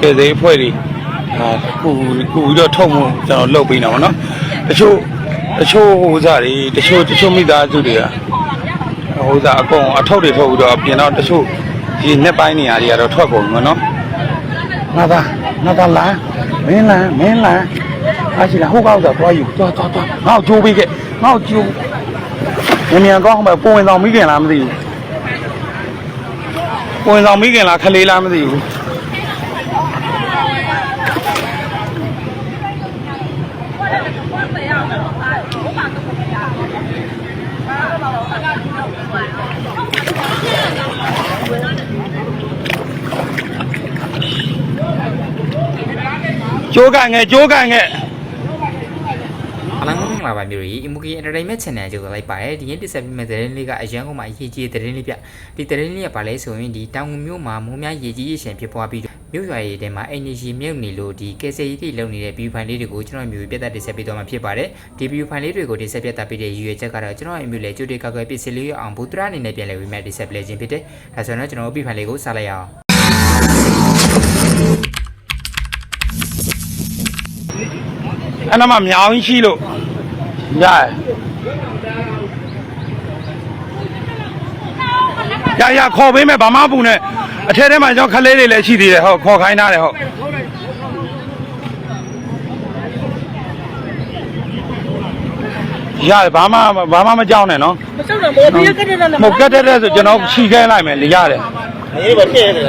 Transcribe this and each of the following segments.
ပြည်သေးအဖွဲ့တွေအာကူကူပြီးတော့ထုတ်မှုကျွန်တော်လုပ်ပေးနေတာပေါ့နော်တချို့တချို့ဟိုစားတွေတချို့တချို့မိသားစုတွေကဟိုစားအကုန်အထုပ်တွေထုတ်ပြီးတော့ပြင်တော့တချို့ဒီနှစ်ပိုင်းနေရာတွေကတော့ထွက်ကုန်မှာနော်ငါသာငါသာလာမင်းလာမင်းလာအားရှိလားဟိုကောက်တော့သွားယူသွားသွားသွားငါ့ကိုကြိုးပေးခဲ့ငါ့ကိုကြိုးမြန်မြန်ကောင်းမှပုံဝင်ဆောင်မိခင်လားမသိဘူးပုံဝင်ဆောင်မိခင်လားခလေးလားမသိဘူး ကြိုးကန်ငယ်ကြိုးကန်ငယ်အလံမင်္ဂလာပါမျိုးကြီး Imuki Entertainment Channel ကြိုဆိုလိုက်ပါတယ်ဒီနေ့တက်ဆက်ပြီးမဲ့သတင်းလေးကအရန်ကုန်မှာအရေးကြီးတဲ့သတင်းလေးပြဒီသတင်းလေးကဘာလဲဆိုရင်ဒီတောင်ငူမြို့မှာမိုးများရေကြီးရေရှင်ဖြစ်ပွားပြီးမြို့ရွာရေးတဲမှာအင်ဂျီရှီမြုပ်နေလို့ဒီကယ်ဆယ်ရေးတွေလုပ်နေတဲ့ view file လေးတွေကိုကျွန်တော်မျိုးပြတ်တက်တက်ဆက်ပေးသွားမှာဖြစ်ပါတယ်ဒီ view file လေးတွေကိုတင်ဆက်ပြတ်တက်ပေးတဲ့ရည်ရွယ်ချက်ကတော့ကျွန်တော်အမျိုးလေကြိုတေကောက်ကွယ်ပစ္စည်းလေးရအောင်ဘူတရာအနေနဲ့ပြန်လည်ပြီးမဲ့တင်ဆက်ပေးခြင်းဖြစ်တယ်ဒါဆိုတော့ကျွန်တော် view file လေးကိုစလိုက်ရအောင် အဲ့နာမှာမြောင်းရှိလို့ရတယ်ရရခေါ်ပေးမယ်ဗမာပူနဲ့အထက်ထဲမှာကျွန်တော်ခလေးတွေလည်းရှိသေးတယ်ဟုတ်ခေါ်ခိုင်းထားတယ်ဟုတ်ရတယ်ဘာမှဘာမှမကြောက်နဲ့နော်မကြောက်တော့ဘောပြရကတဲ့နဲ့မဟုတ်ကတ်တဲ့တဲ့ဆိုကျွန်တော်ခြိခဲလိုက်မယ်လေရတယ်အေးပါရှေ့ရတယ်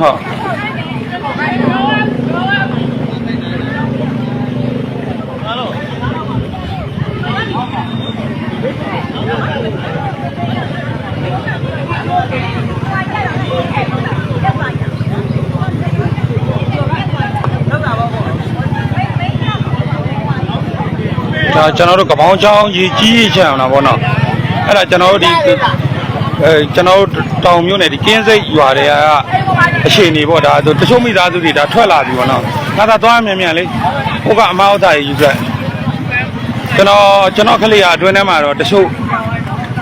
ဟုတ် ဒါကျွန်တော်တို့ကပောင်းချောင်းရေကြီးရေချမ်းအောင်တာဗောနော်အဲ့ဒါကျွန်တော်တို့ဒီအဲကျွန်တော်တို့တောင်မြို့နယ်ဒီကင်းစိတ်ရွာတွေကအရှိနေဗောဒါဆိုတချို့မိသားစုတွေဒါထွက်လာပြီဗောနော်ငါသာသွားမြန်မြန်လေးဟိုကအမောက်သားရေယူခဲ့ကျွန်တော်ကျွန်တော်ကလေးရအတွင်းထဲမှာတော့တချို့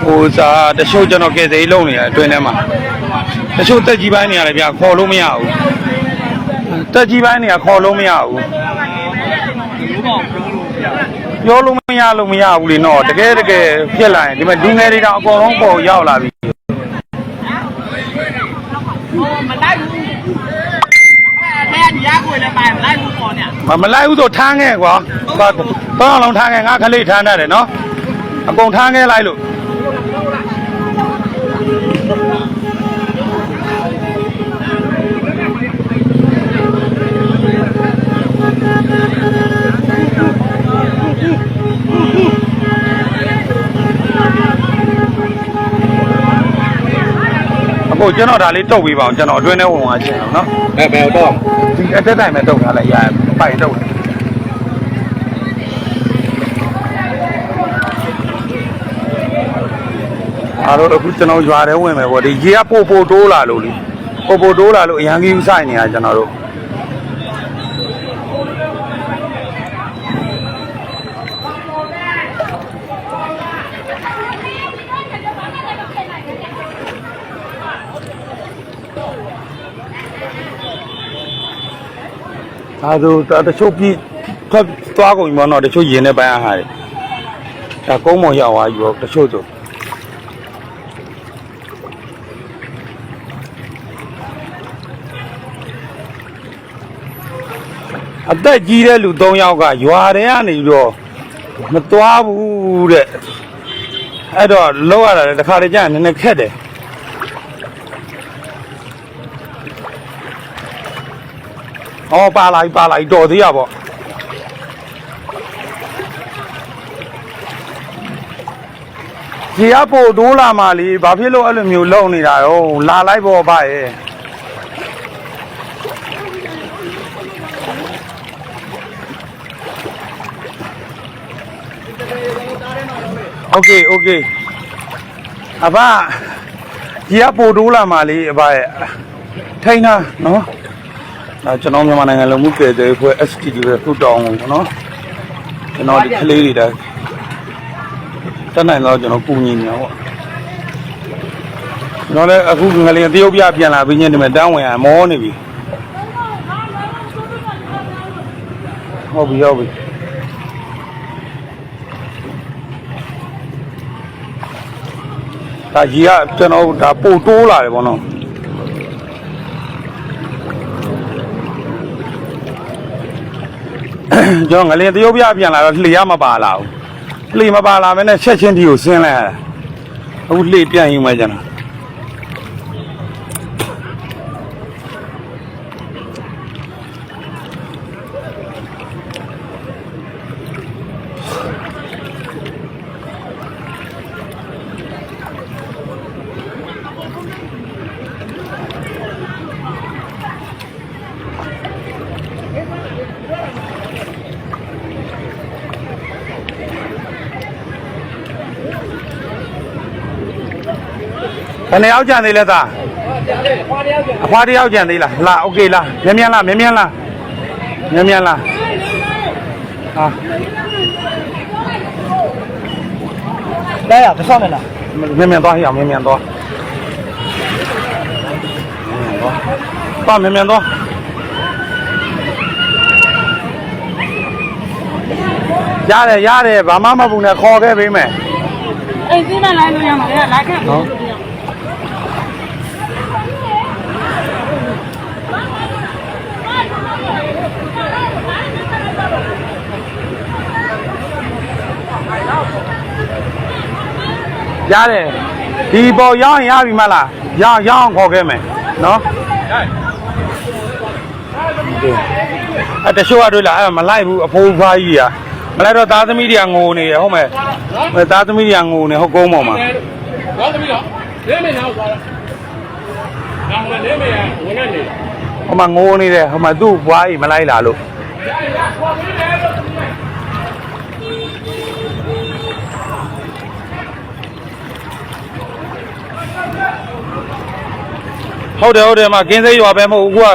ဟိုစားတချို့ကျွန်တော်ကယ်ဆယ်ရေးလုပ်နေရအတွင်းထဲမှာတချို့တက်ကြီးပိုင်းနေရတယ်ဗျခေါ်လို့မရဘူးတက်ကြီးပိုင်းနေရခေါ်လို့မရဘူး ပြောလို့မရလို့မရဘူးလေနော်တကယ်တကယ်ဖြစ်လာရင်ဒီမှာလူငယ်တွေတောင်အကုန်လုံးပေါ်ရောက်လာပြီ မလိုက်ဘူးအဲအဲ့ဒီရကိုလည်းပိုင်မလိုက်ဘူးပေါ်เนี่ย မမလိုက်ဘူးဆိုထမ်းခဲ့ကွာဘာဘာအောင်လုံးထမ်းခဲ့ငါခလေးထမ်းတတ်တယ်နော်အကုန်ထမ်းခဲ့လိုက်လို့ အခုကျွန်တော်ဒါလေးတုတ်ပြီးပါအောင်ကျွန်တော်အတွင်းထဲဝင်သွားချင်းအောင်နော်ဘယ်ဘယ်တော့ဒီအတက်တိုင်းမဲ့တုတ်ထားလိုက်ရပိုက်တုတ်အားတော့အခုကျွန်တော်ရွာထဲဝင်မယ်ဗောဒီရေကပို့ပို့တိုးလာလို့လေပို့ပို့တိုးလာလို့အရန်ကြီးဆိုင်နေတာကျွန်တော်တို့ ဒါဆိုဒါတချို့ပြည်ထွက်သွားကုန်ပြီမောနော်တချို့ရင်နဲ့ပိုင်းအားဟာတယ်ဒါကုန်းမော်ရောက်သွားပြီဗောတချို့ဆိုအသက်ကြီးတဲ့လူ၃ယောက်ကရွာထဲကနေပြီးတော့မသွားဘူးတဲ့အဲ့တော့လောက်ရတာလေတစ်ခါတည်းကျရင်နည်းနည်းခက်တယ် ဟောပါလိုက်ပါလိုက်တော်သေးရပေါ့ဒီအပို့တိုးလာမှလीဘာဖြစ်လို့အဲ့လိုမျိုးလုံနေတာတော့လာလိုက်ပေါ့ဗျရဲ့ โอเคโอเคအဘဒီကပို့တိုးလာမှလေအဘရဲ့ထိန်းတာနော် အဲကျွန်တော်မြန်မာနိုင်ငံလုံမှုကယ်ဆယ်ရေးဖွဲ့ STD ပဲဖုတောင်းအောင်နော်ကျွန်တော်ဒီကလေးတွေတိုင်းတက်နိုင်တော့ကျွန်တော်ကူညီနေတာပေါ့ကျွန်တော်လည်းအခုငလျင်တရုတ်ပြပြန်လာပြီးညနေမှာတန်းဝင်ရမောနေပြီဟုတ်ပြီဟုတ်ပြီဒါကြီးကကျွန်တော်ဒါပို့တိုးလာတယ်ဗောနော် ကျွန်တော်ငလင်တရုတ်ပြပြန်လာတော့လှေရမပါလာဘူးလှေမပါလာမဲနဲ့ချက်ချင်းတီကိုဆင်းလိုက်ရတာအခုလှေပြန်ယူမယ်ကျွန်တော် ယ်နှစ်ယောက်ကြံသေးလဲသားအဖွားတစ်ယောက်ကြံသေးလားလာโอเคလားမြန်မြန်လားမြန်မြန်လားမြန်မြန်လားဟာ 来呀，这上面了。 မြန်မြန်သွားဟိအောင်မြန်မြန်သွားသွားမြန်မြန်သွားရတယ်ရတယ်ဘာမှမပူနဲ့ခေါ်ခဲ့ပေးမယ် 哎，这边来路样嘛，来看。 နော် ရတယ်ဒီပေါ်ရောင်းရင်ရပြီမလားရောင်းရောင်းခေါ်ခဲ့မယ်နော်အဲတချို့ကတွေ့လားအဲမလိုက်ဘူးအဖိုးဖွားကြီးอ่ะမလိုက်တော့သားသမီးတွေကငိုနေရဟုတ်မယ်အဲသားသမီးတွေကငိုနေဟုတ်ကုန်းပေါ်မှာတော့သမီးတော့လေးမေနောက်သွားတာငါကလေးမေဝင်နေတယ် ဟိုမှာငိုနေတယ်ဟိုမှာသူ့ဘွားကြီးမလိုက်လာလို့ဟုတ်တယ်ဟုတ်တယ်မှာကင်းစိမ်းရွာပဲမဟုတ်ဘူးကွာ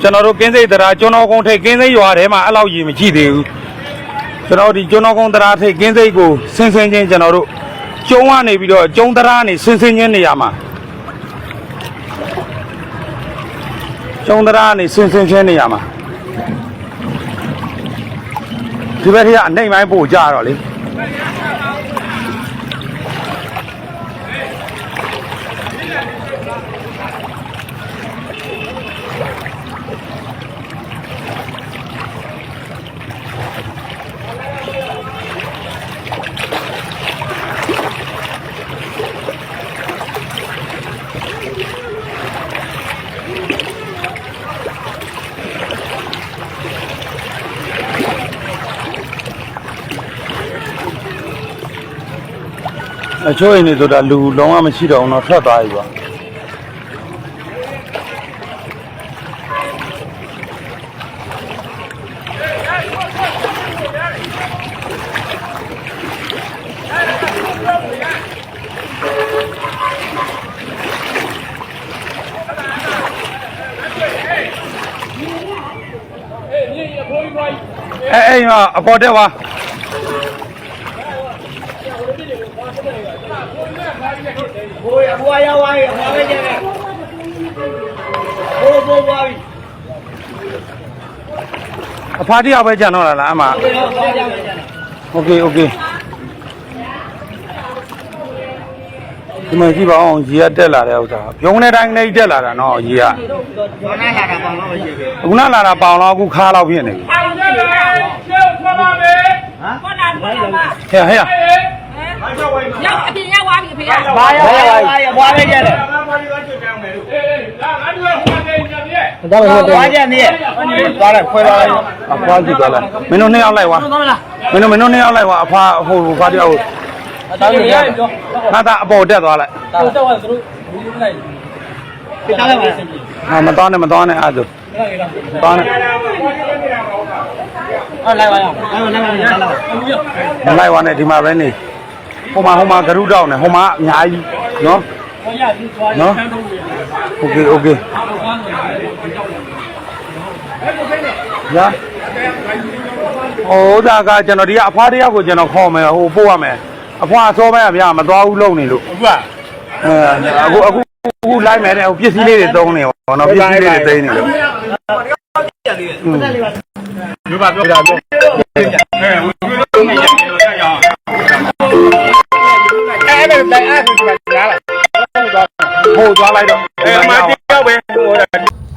ကျွန်တော်တို့ကင်းစိမ်းတရားကျွန်းတော်ကုန်းထိပ်ကင်းစိမ်းရွာထဲမှာအဲ့လောက်ကြီးမရှိသေးဘူးကျွန်တော်ဒီကျွန်းတော်ကုန်းတရားထိပ်ကင်းစိမ်းကိုဆင်းဆင်းချင်းကျွန်တော်တို့ကျုံကနေပြီးတော့ကျုံတရားနေဆင်းဆင်းချင်းနေရမှာ ကျုံတရားကနေဆင်းဆင်းချင်းနေရမှာဒီဘက်ထကအနိုင်ပိုင်းပို့ကြတော့လေ အချို့အိမ်တွေဆိုတာလူလုံးဝမရှိတော့ဘူးတော့ထွက်သွားပြီပါအဲအဲ့ကအပေါ်တက် ဘိုးရဘွားရောက်သွားပြီအမပဲကျန်တယ်ဘိုးဘိုးသွားပြီ အဖားတယောက်ပဲကြံတော့လားလားအမ ဒီတော့သွားကြမယ်ကျန်တယ် โอเคโอเคဒီမှာကြည့်ပါအောင်ရေကတက်လာတဲ့ဥစ္စာပြုံးတဲ့တိုင်းနဲ့တက်လာတာနော်ရေက ဘာနာလာတာပေါ့လို့ရှိပြီ အခုနလာတာပေါင်တော့အခုခါတော့ဖြစ်နေပြီ အောင်ကြလားကျေထွက်ပါမယ် ဟမ်ဘာနာဘာလာ ဟဲ့ဟဲ့ ရောက်အပြင် ရောက်သွားပြီအဖေကဘာရောက်သွားပြီဘွားပဲကျန်တယ်အေးလာငါတို့ဟိုကနေညပြည့်တော့ဘွားကျန်နေသွားလိုက်ခွဲသွားလိုက်အဖွားကြည့်သွားလိုက်မင်းတို့နှစ်ယောက်လိုက်ဝါသွားမလားမင်းတို့မင်းတို့နှစ်ယောက်လိုက်ဝါအဖွားဟိုဖွားတယောက်ကိုတောင်းရရပြောငါသားအပေါ်တက်သွားလိုက်တော့တော့သူတို့ဘူးလိုက်ပြတာလိုက်ပါဟာမတော်နဲ့မတော်နဲ့အဲ့ဒါတော်နဲ့အော်လိုက်ပါရအောင်လိုက်ပါလိုက်ပါလိုက်ပါမလိုက်ဝါနဲ့ဒီမှာပဲနေ ဟိုမှာဟိုမှာဂရုတောက်နေဟိုမှာအများကြီးနော် ဟောရပြီသွား နော်โอเคโอเคညာဟိုဒါကကျွန်တော်ဒီကအဖွားတယောက်ကိုကျွန်တော်ခေါ်မယ်ဟိုပို့ရမယ်အဖွားအစောပိုင်းကဗျာမသွားဘူးလုံနေလို့ ဟုတ်ပါ အဲအခုအခုအခုလိုက်မယ်တဲ့ဟိုပစ္စည်းလေးတွေတုံးနေပါတော့ပစ္စည်းလေးတွေသိနေလို့ ဒီပါပြောတာပြော အဲ့ဒါတိုင်အဲ့ဒါကကြားလိုက်ဟိုသွားလိုက်တော့အဲအမတရားပဲ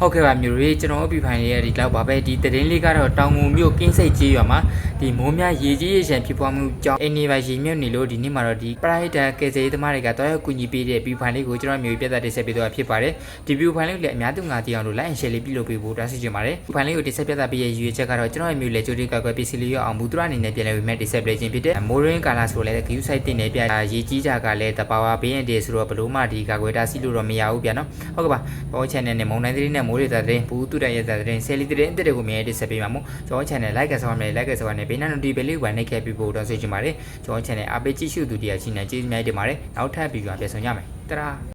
ဟိုဟုတ်ကဲ့ပါမျိုးတွေကျွန်တော်တို့ပြဖိုင်လေးရဲ့ဒီလောက်ပါပဲဒီသတင်းလေးကတော့တောင်ငူမြို့ကင်းစိတ်ကြီးရွာမှာဒီမိုးများရေကြီးရေရှမ်းဖြစ်ပွားမှုကြောင့်အင်းနေပါရေမြုပ်နေလို့ဒီနေ့မှာတော့ဒီ private ကယ်ဆယ်ရေးသမားတွေကတော်ရကူညီပေးတဲ့ပြဖိုင်လေးကိုကျွန်တော်မျိုးပြသက်တင်ဆက်ပေးတော့ဖြစ်ပါတယ်ဒီပြဖိုင်လေးကိုလည်းအများသူငါတီအောင်လို့ like and share လေးပြုလုပ်ပေးဖို့တောင်းဆိုချင်ပါတယ်ပြဖိုင်လေးကိုတင်ဆက်ပြသပေးရဲ့ရည်ရွယ်ချက်ကတော့ကျွန်တော်မျိုးလေကြိုးလေးကောက်ကွယ်ပစ္စည်းလေးရအောင်ဘူးသူရအနေနဲ့ပြန်လည်ဝေမဲ့တင်ဆက်ပေးခြင်းဖြစ်တဲ့မိုးရင်းကာလာဆိုလည်း view site တင်နေပြရေကြီးကြကလည်းတပါဝါဘေးရင်တည်းဆိုတော့ဘလို့မှဒီကာကွယ်တာစီလို့တော့မရဘူးဗျာနော်ဟုတ်ကဲ့ပါဘော channel နဲ့မုံတိုင်းသတင်းနဲ့မိုးရတဲ့သတင်းဘူးသူရရဲ့သတင်းဆယ်လီသတင်းအစ်တွေကိုမြဲတင်ဆက်ပေးပါမို့ကျွန်တော် channel like ဆောင်းမယ် like ဆောင်းမယ်ဘေးနာ notification လေးဝင်နေခဲ့ပြီးပို့တော့ဆွေးချင်ပါတယ်ကျွန်တော် channel အပေးကြည့်ရှုသူတရားရှိနေကျေးဇူးများတင်ပါတယ်နောက်ထပ်ဗီဒီယိုပြန်ဆောင်ကြမယ်တရာ